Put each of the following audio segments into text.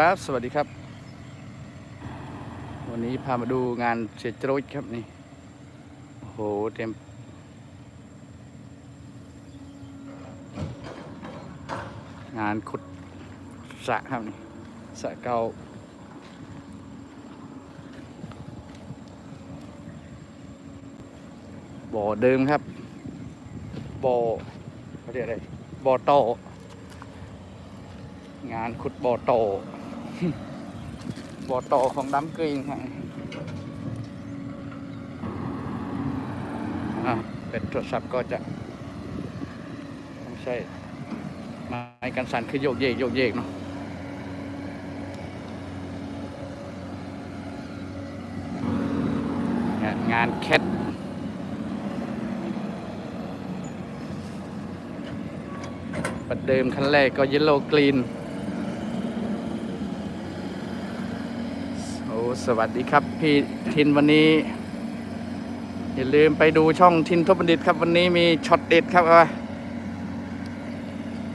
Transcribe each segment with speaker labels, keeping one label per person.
Speaker 1: ครับ สวัสดีครับ วันนี้พามาดูงานเสียจรดครับนี่โอ้โหเต็มงานขุดสระครับนี่สระเก่าบ่อเดิมครับบ่อเขาเรียกอะไรบ่อโตงานขุดบ่อโต บ่อโตของดำกรีนครับเป็นโทรศัพท์ก็จะไม่ใช่ไม้กันสั่นคือโยกเยกโยกเยกเนาะงานแคทประเดิมคันแรกก็เยลโลกรีน โอ้ สวัสดีครับ พี่ทินวันนี้ อย่าลืมไปดูช่องทินทบบัณฑิตครับวันนี้มีช็อตเด็ดครับว่า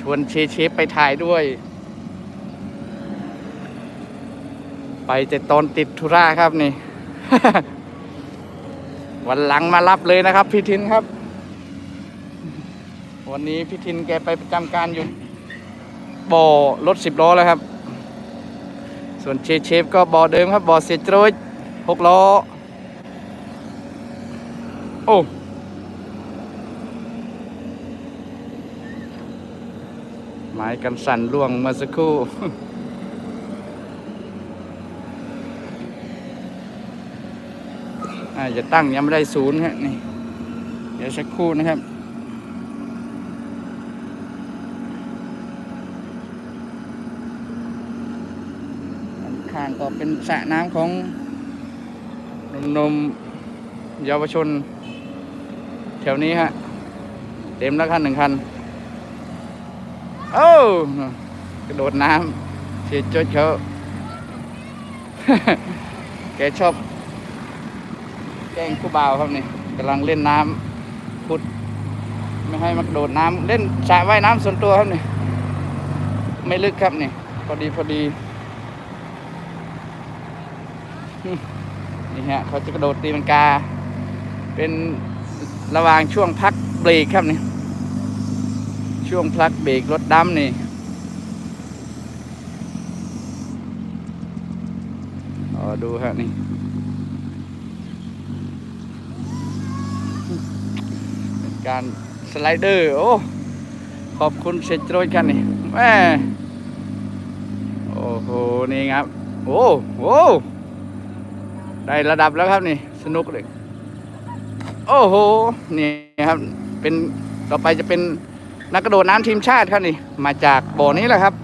Speaker 1: ชวนเชเชฟไปถ่ายด้วย ไปแต่ตอนติดธุระครับนี่ วันหลังมารับเลยนะครับ พี่ทินครับ วันนี้พี่ทินแกไปประจำการอยู่บ่อรถสิบล้อแล้วครับ ส่วนเชฟเชฟก็บ่อเดิมครับบ่อเสียจรดหกล้อ โอ้ไม้กันสั่นล่วงเมื่อสักครู่อาจะตั้งยังไม่ได้ศูนย์ครับนี่ เดี๋ยวสักครู่นะครับ ข้างก็เป็นสระน้ำของหนมเยาวชน แถวนี้ฮะ เต็มแล้วคันหนึ่งคัน โอ้กระโดดน้ำเสียจดเขา แกชอบ แกล้งผู้บ่าวครับนี่กำลังเล่นน้ำพุด ไม่ให้มากระโดดน้ำเล่นสระว่ายน้ำส่วนตัวครับนี่ ไม่ลึกครับนี่ พอดีพอดี นี่ฮะเขาจะกระโดดตีลังกา เป็นระหว่างช่วงพักเบรกครับนี่ ช่วงพักเบรกรถดำนี่อ๋อดูฮะนี่เป็นการสไลเดอร์ โอ้ ขอบคุณเซจโรยกันนี่แม่โอ้โห นี่ครับ โอ้โห ได้ระดับแล้วครับนี่ สนุกเลย โอ้โห นี่ครับ เป็นต่อไปจะเป็นนักกระโดดน้ำทีมชาติครับนี่ มาจากบ่อนี้แหละครับ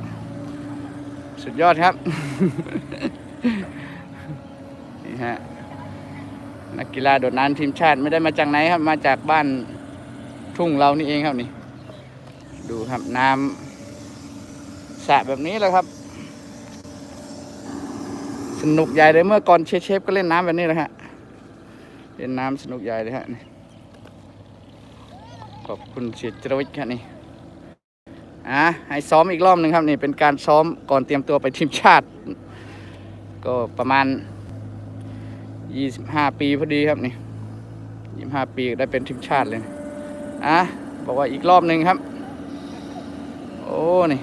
Speaker 1: สุดยอดครับ นี่ฮะ นักกีฬาโดดน้ำทีมชาติไม่ได้มาจากไหนครับ มาจากบ้านทุ่งเรานี่เองครับนี่ ดูครับน้ำสระแบบนี้แหละครับ สนุกใหญ่เลยเมื่อก่อนเชฟเชฟก็เล่นน้ำแบบนี้แหละฮะเล่นน้ำสนุกใหญ่เลยฮะนี่ขอบคุณเสียจรวิทย์ครับนี่อะให้ซ้อมอีกรอบหนึ่งครับนี่เป็นการซ้อมก่อนเตรียมตัวไปทีมชาติ ก็ประมาณ 25 ปีพอดีครับนี่25 ปีได้เป็นทีมชาติเลยอะบอกว่าอีกรอบหนึ่งครับ โอ้นี่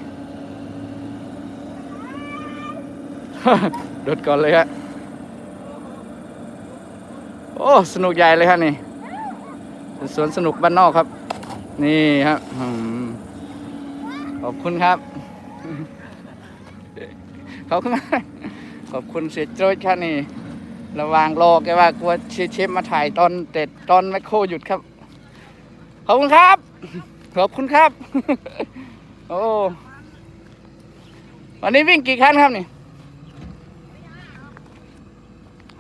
Speaker 1: โดดก่อนเลยฮะโอ้สนุกใหญ่เลยครับนี่เป็นสวนสนุกบ้านนอกครับ นี่ครับขอบคุณครับขอบคุณมาขอบคุณเสียโจ้ยครับนี่ ระวางรอแกว่ากลัวเชฟมาถ่ายตอนเต็ดตอนแมคโครหยุดครับ ขอบคุณครับ ขอบคุณครับ โอ้วันนี้วิ่งกี่คันครับนี่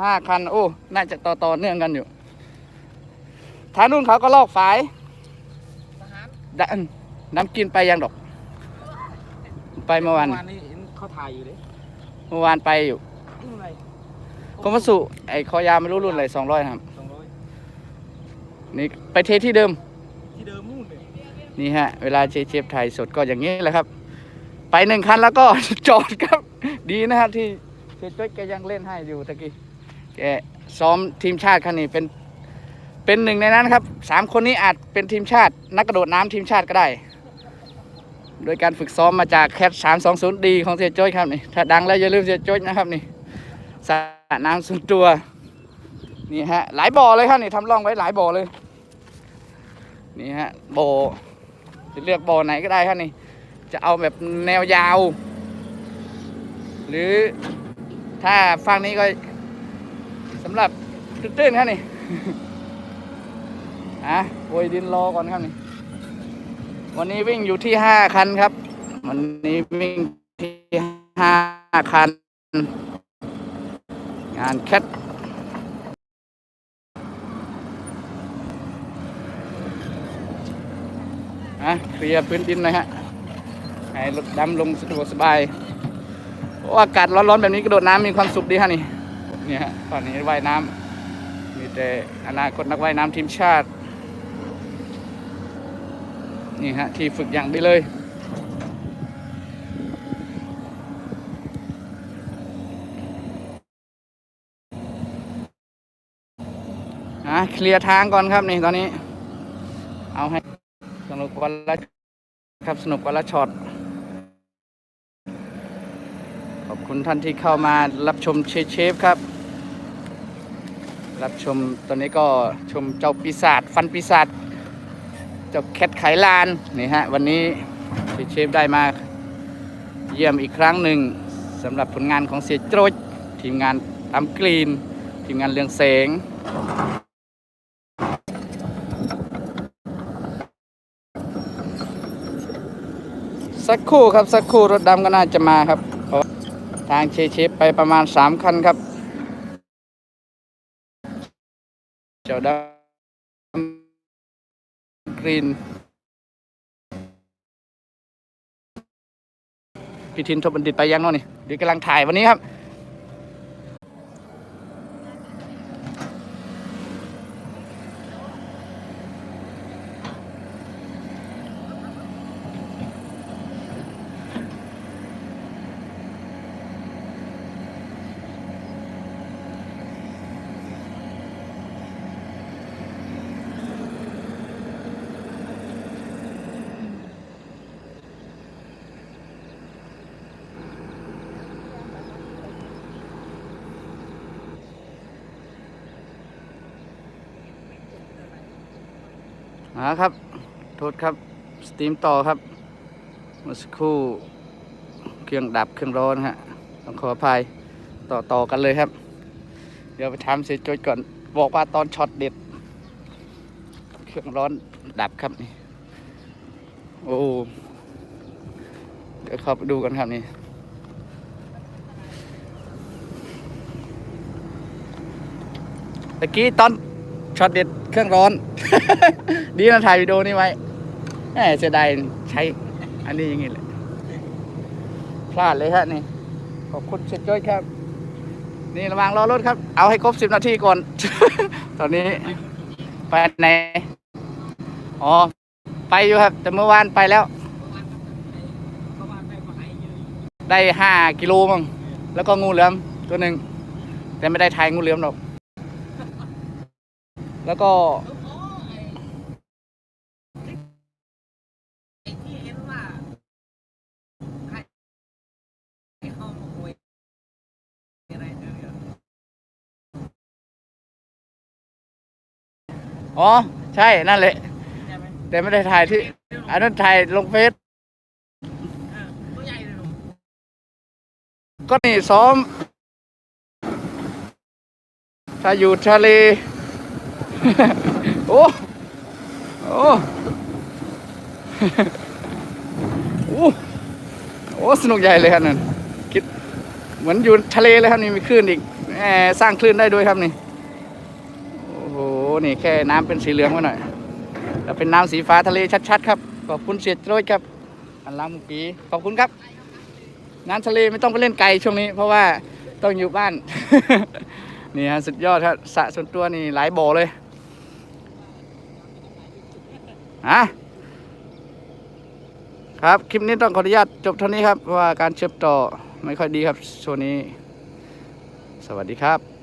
Speaker 1: ห้าคัน โอ้ น่าจะต่อต่อเนื่องกันอยู่ทางนู้นเขาก็ลอกฝายดน้ำกินไปยังดอก ไปเมื่อวาน
Speaker 2: เมื่อวานนี้เห็นเขาถ่ายอยู่เลย
Speaker 1: เมื่อวานไปอยู่
Speaker 2: รุ่นอะไร
Speaker 1: คมวัสุไอ้คอยาวไม่รู้รุ่นอะไรสองร้อยครับ
Speaker 2: สองร้อย
Speaker 1: นี่ไปเทที่เดิม
Speaker 2: ที่เดิมนู่นเลย
Speaker 1: นี่ฮะ เวลาเชฟเชฟถ่ายสดก็อย่างนี้แหละครับ ไปหนึ่งคันแล้วก็จอดครับดดีนะครับที่เสียจ้อยแกยังเล่นให้อยู่ตะกี้ แกซ้อมทีมชาติคันนี้เป็นเป็นหนึ่งในนั้นครับสามคนนี้อาจเป็นทีมชาติ นักกระโดดน้ำทีมชาติก็ได้ โดยการฝึกซ้อมมาจากแคท320ดีของเสียจ้ยครับนี่ถ้าดังแล้วอย่าลืมเสียจ้ยนะครับนี่สระน้ำส่วนตัวนี่ฮะหลายบ่อเลยครับนี่ทำร่องไว้หลายบ่อเลยนี่ฮะบ่อจะเลือกบ่อไหนก็ได้ครับนี่จะเอาแบบแนวยาว หรือถ้าฟังนี้ก็ สำหรับตื้นๆครับนี่อะโอยดินรอก่อนครับนี่ วันนี้วิ่งอยู่ที่ห้าคันครับ วันนี้วิ่งที่ห้าคัน งานแคทอะเคลียร์พื้นดินหนะฮะให้รถดำลงสะดวกสบาย โอ้อากาศร้อนๆแบบนี้กระโดดน้ำมีความสุขดีฮะนี่ เนี่ยตอนนี้ว่ายน้ำมีแต่อนาคตนักว่ายน้ำทีมชาติ นี่ฮะที่ฝึกอย่างดีเลยอะเคลียร์ทางก่อนครับนี่ตอนนี้ เอาให้สนุกวันละครับสนุกวันละช็อตขอบคุณท่านที่เข้ามารับชมเชฟครับ รับชมตอนนี้ก็ชมเจ้าปีศาจฟันปีศาจเจ้าแคทไขลานนี่ฮะวันนี้เชฟเชฟได้มาเยี่ยมอีกครั้งหนึ่งสำหรับผลงานของเสียโจรทีมงานทำกรีน ทีมงานเรืองแสงสักครู่ครับสักครู่รถดำก็น่าจะมาครับทางเชฟเชฟไปประมาณสามคันครับ เจ้าดำกรีนพี่ทินทบบัณฑิตไปยังน่นนี่เดี๋ยวกำลังถ่ายวันนี้ครับ มาครับ โทษครับ สตรีมต่อครับเมื่อสักครู่เครื่องดับเครื่องร้อนฮะต้องขออภัยต่อต่อกันเลยครับ เดี๋ยวไปถามเสียโจก่อนบอกว่าตอนช็อตเด็ด เครื่องร้อนดับครับนี่โอ้เดี๋ยวเข้าไปดูกันครับนี่ตะกี้ตอนช็อตเด็ดเครื่องร้อน ดีนะถ่ายวิดีโอนี้ไว้แหมเสียดายใช้ อันนี้อย่างงี้เลยพลาดเลยฮะนี่ ขอบคุณเชฟจ้อยครับ นี่ระว่างรอรถครับ เอาให้ครบสิบนาทีก่อน ตอนนี้ ไปไหน อ๋อ ไปอยู่ครับ แต่เมื่อวานไปแล้ว ได้ห้ากิโลมั้งแล้วก็งูเหลือมตัวหนึ่ง แต่ไม่ได้ถ่ายงูเหลือมหรอก แล้วก็
Speaker 3: อ๋
Speaker 1: อ ใช่ นั่นแหละ แต่ไม่ได้ถ่ายที่ อันนั้นถ่ายลงเฟซก็นี่ซ้อม ถ้าอยู่ทะเล โอ้ โอ้ โอ้โอ้สนุกใหญ่เลยครับนั่นคิดเหมือนอยู่ทะเลเลยครับนี่มีคลื่นอีกแหมสร้างคลื่นได้ด้วยครับนี่ นี่แค่น้ำเป็นสีเหลืองไว้หน่อยแต่เป็นน้ำสีฟ้าทะเลชัดๆ ครับ ขอบคุณเสียโจ้ยครับอันลามุกีขอบคุณครับ น้ำทะเลไม่ต้องไปเล่นไกลช่วงนี้ เพราะว่าต้องอยู่บ้าน นี่ฮะสุดยอดครับสะส่วนตัวนี่หลายบ่อเลยฮะครับ คลิปนี้ต้องขออนุญาตจบเท่านี้ครับเพราะว่าการเชื่อมต่อไม่ค่อยดีครับช่วงนี้ สวัสดีครับ